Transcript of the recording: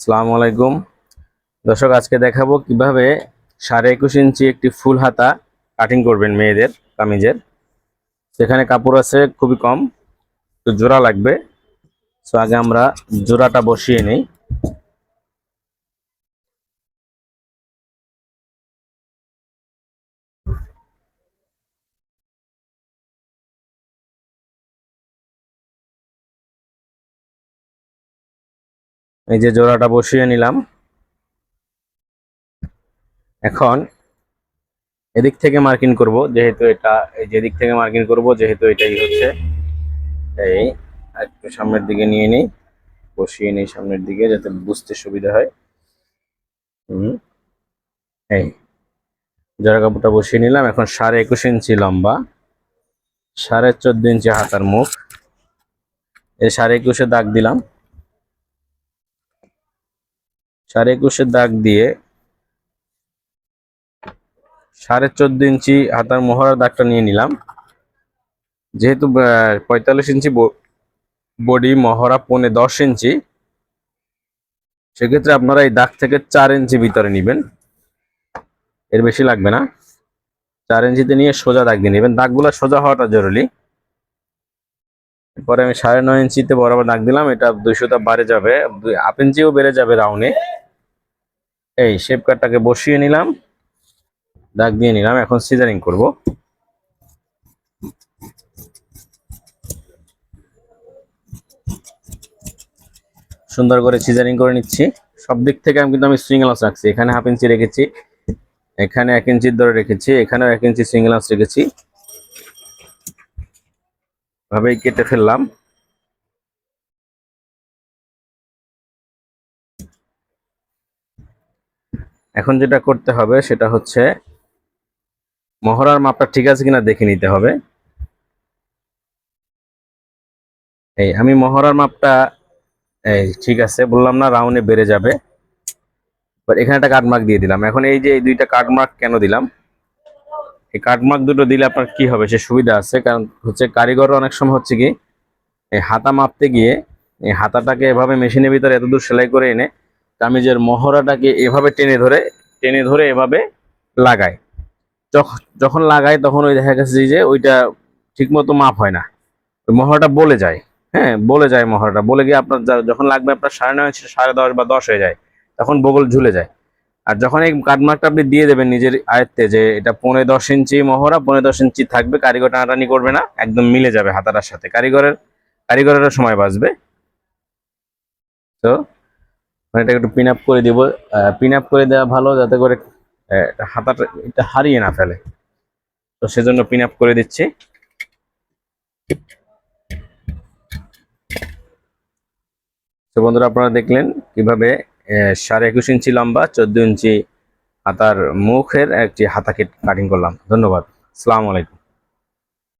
সালামু আলাইকুম। দর্শক, আজকে দেখাবো কীভাবে সাড়ে একুশ ইঞ্চি একটি ফুল হাতা কাটিং করবেন মেয়েদের, কামিজের। সেখানে কাপড় আছে খুবই কম তো জোড়া লাগবে। তো আগে আমরা জোড়াটা বসিয়ে নেই। এই যে জোড়াটা বসিয়ে নিলাম। এখন এদিক থেকে মার্কিং করব, যেহেতু এটা, এই যে যেদিক থেকে মার্কিং করব, যেহেতু এটাই হচ্ছে। এই একটু সামনের দিকে নিয়ে নিই, বসিয়ে নিই সামনের দিকে যাতে বুঝতে সুবিধা হয়। হুম, এই জোড়া কাপড়টা বসিয়ে নিলাম। এখন সাড়ে একুশ ইঞ্চি লম্বা, সাড়ে চোদ্দ ইঞ্চি হাতার মুখ। এই সাড়ে একুশে দাগ দিলাম। সাড়ে একুশের দাগ দিয়ে সাড়ে চোদ্দ ইঞ্চি হাতার মোহরার দাগটা নিয়ে নিলাম। যেহেতু পঁয়তাল্লিশ ইঞ্চি বডি মহড়া পৌনে দশ ইঞ্চি, সেক্ষেত্রে আপনারা এই দাগ থেকে চার ইঞ্চি ভিতরে নেবেন। এর বেশি লাগবে না। চার ইঞ্চিতে নিয়ে সোজা দাগ দিয়ে নেবেন। দাগগুলো সোজা হওয়াটা জরুরি। এরপরে আমি সাড়ে নয় ইঞ্চিতে বরাবর দাগ দিলাম। এটা দুইশোটা বাড়ে যাবে। হাফ ইঞ্চিও বেড়ে যাবে রাউন্ডে। এই শেপ কাটটাকে বসিয়ে নিলাম। দাগ দিয়ে নিলাম, এখন সিজারিং করব। সুন্দর করে সিজারিং করে নিচ্ছি। সব দিক থেকে আমি কিন্তু আমি সিঙ্গেলাস রাখছি। এখানে হাফ ইঞ্চি রেখেছি, এখানে এক ইঞ্চির ধরে রেখেছি, এখানেও এক ইঞ্চি সিঙ্গেলাস রেখেছি। ভাবেই কেটে ফেললাম। এখন যেটা করতে হবে সেটা হচ্ছে মহড়ার মাপটা ঠিক আছে কিনা দেখে নিতে হবে। এই আমি মহড়ার মাপটা, এই ঠিক আছে, বললাম না রাউন্ডে বেড়ে যাবে। এখানে একটা কাটমার্ক দিয়ে দিলাম। এখন এই যে এই দুইটা কাটমার্ক কেন দিলাম? এই কাটমার্ক দুটো দিলে আপনার কি হবে? সে সুবিধা আছে, কারণ হচ্ছে কারিগর অনেক সময় হচ্ছে কি, এই হাতা মাপতে গিয়ে, এই হাতাটাকে এভাবে মেশিনের ভিতরে এতদূর সেলাই করে এনে কামিজের মহড়াটাকে এভাবে টেনে ধরে টেনে ধরে এভাবে লাগায়। যখ- যখন লাগায় তখন ওই দেখা গেছে যে ওইটা ঠিকমতো মাপ হয় না। ওই মহড়াটা বলে যায় হ্যাঁ বলে যায় মহড়াটা। বলে গিয়ে আপনার যখন লাগবে আপনার সাড়ে নয়, সাড়ে দশ বা দশ হয়ে যায়, তখন বগল ঝুলে যায়। আর যখন এই কাটমার্কটা আপনি দিয়ে দেবেন নিজের আয়ত্তে যে এটা পনেরো দশ ইঞ্চি মহড়া পনেরো দশ ইঞ্চি থাকবে, কারিগর টানাটানি করবে না, একদম মিলে যাবে হাতাটার সাথে। কারিগরের, কারিগরেরও সময় বাঁচবে। তো এটা একটু পিন আপ করে দিব। পিন আপ করে দেওয়া ভালো যাতে করে হাতাটা এটা হারিয়ে না ফেলে। তো সেজন্য পিন আপ করে দিচ্ছি। তো বন্ধুরা, আপনারা দেখলেন কীভাবে সাড়ে একুশ ইঞ্চি লম্বা, চোদ্দ ইঞ্চি হাতার মুখের একটি হাতাকে কাটিং করলাম। ধন্যবাদ। আসসালামু আলাইকুম।